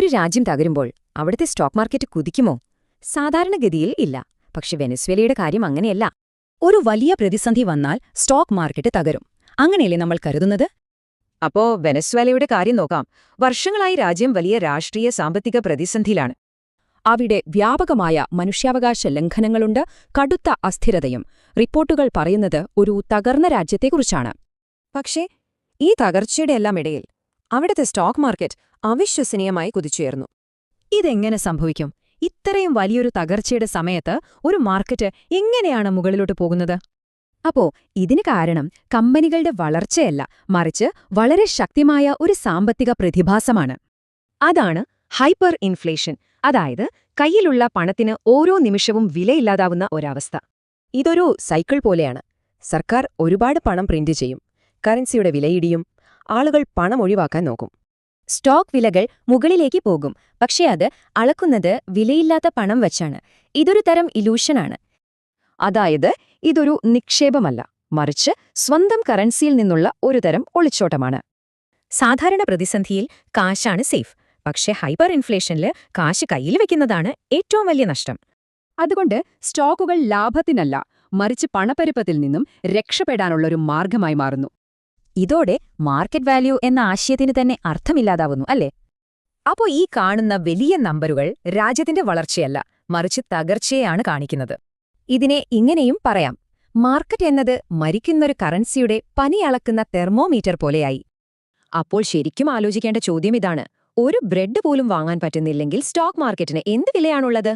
ഒരു രാജ്യം തകരുമ്പോൾ അവിടുത്തെ സ്റ്റോക്ക് മാർക്കറ്റ് കുതിക്കുമോ? സാധാരണഗതിയിൽ ഇല്ല. പക്ഷെ വെനസ്വേലയുടെ കാര്യം അങ്ങനെയല്ല. ഒരു വലിയ പ്രതിസന്ധി വന്നാൽ സ്റ്റോക്ക് മാർക്കറ്റ് തകരും. അങ്ങനെയല്ലേ നമ്മൾ കരുതുന്നത്? അപ്പോ വെനസ്വേലയുടെ കാര്യം നോക്കാം. വർഷങ്ങളായി രാജ്യം വലിയ രാഷ്ട്രീയ സാമ്പത്തിക പ്രതിസന്ധിയിലാണ്. അവിടെ വ്യാപകമായ മനുഷ്യാവകാശ ലംഘനങ്ങളുണ്ട്. കടുത്ത അസ്ഥിരതയും. റിപ്പോർട്ടുകൾ പറയുന്നത് ഒരു തകർന്ന രാജ്യത്തെക്കുറിച്ചാണ്. പക്ഷേ ഈ തകർച്ചയുടെ എല്ലാം ഇടയിൽ അവിടുത്തെ സ്റ്റോക്ക് മാർക്കറ്റ് അവിശ്വസനീയമായി കുതിച്ചുയർന്നു. ഇതെങ്ങനെ സംഭവിക്കും? ഇത്രയും വലിയൊരു തകർച്ചയുടെ സമയത്ത് ഒരു മാർക്കറ്റ് എങ്ങനെയാണ് മുകളിലോട്ട് പോകുന്നത്? അപ്പോ ഇതിന് കാരണം കമ്പനികളുടെ വളർച്ചയല്ല മറിച്ച് വളരെ ശക്തിമായ ഒരു സാമ്പത്തിക പ്രതിഭാസമാണ്. അതാണ് ഹൈപ്പർ ഇൻഫ്ലേഷൻ അതായത് കയ്യിലുള്ള പണത്തിന് ഓരോ നിമിഷവും വിലയില്ലാതാവുന്ന ഒരവസ്ഥ. ഇതൊരു സൈക്കിൾ പോലെയാണ്. സർക്കാർ ഒരുപാട് പണം പ്രിന്റ് ചെയ്യും. കറൻസിയുടെ വിലയിടിയും ആളുകൾ പണം ഒഴിവാക്കാൻ നോക്കും. സ്റ്റോക്ക് വിലകൾ മുകളിലേക്ക് പോകും. പക്ഷേ അത് അളക്കുന്നത് വിലയില്ലാത്ത പണം വച്ചാണ്. ഇതൊരു തരം ഇലൂഷനാണ് അതായത് ഇതൊരു നിക്ഷേപമല്ല. മറിച്ച് സ്വന്തം കറൻസിയിൽ നിന്നുള്ള ഒരു തരം ഒളിച്ചോട്ടമാണ്. സാധാരണ പ്രതിസന്ധിയിൽ കാശാണ് സേഫ്. പക്ഷേ ഹൈപ്പർ ഇൻഫ്ലേഷനിൽ കാശ് കയ്യിൽ വെക്കുന്നതാണ് ഏറ്റവും വലിയ നഷ്ടം. അതുകൊണ്ട് സ്റ്റോക്കുകൾ ലാഭത്തിനല്ല മറിച്ച് പണപ്പെരുപ്പത്തിൽ നിന്നും രക്ഷപ്പെടാനുള്ളൊരു മാർഗമായി മാറുന്നു. ഇതോടെ മാർക്കറ്റ് വാല്യൂ എന്ന ആശയത്തിന് തന്നെ അർത്ഥമില്ലാതാവുന്നു അല്ലേ? അപ്പോൾ ഈ കാണുന്ന വലിയ നമ്പറുകൾ രാജ്യത്തിന്റെ വളർച്ചയല്ല മറിച്ച് തകർച്ചയെയാണ് കാണിക്കുന്നത്. ഇതിനെ ഇങ്ങനെയും പറയാം. മാർക്കറ്റ് എന്നത് മരിക്കുന്നൊരു കറൻസിയുടെ പനി അളക്കുന്ന തെർമോമീറ്റർ പോലെയായി. അപ്പോൾ ശരിക്കും ആലോചിക്കേണ്ട ചോദ്യം ഇതാണ്. ഒരു ബ്രെഡ് പോലും വാങ്ങാൻ പറ്റുന്നില്ലെങ്കിൽ സ്റ്റോക്ക് മാർക്കറ്റിന് എന്ത് വിലയാണുള്ളത്?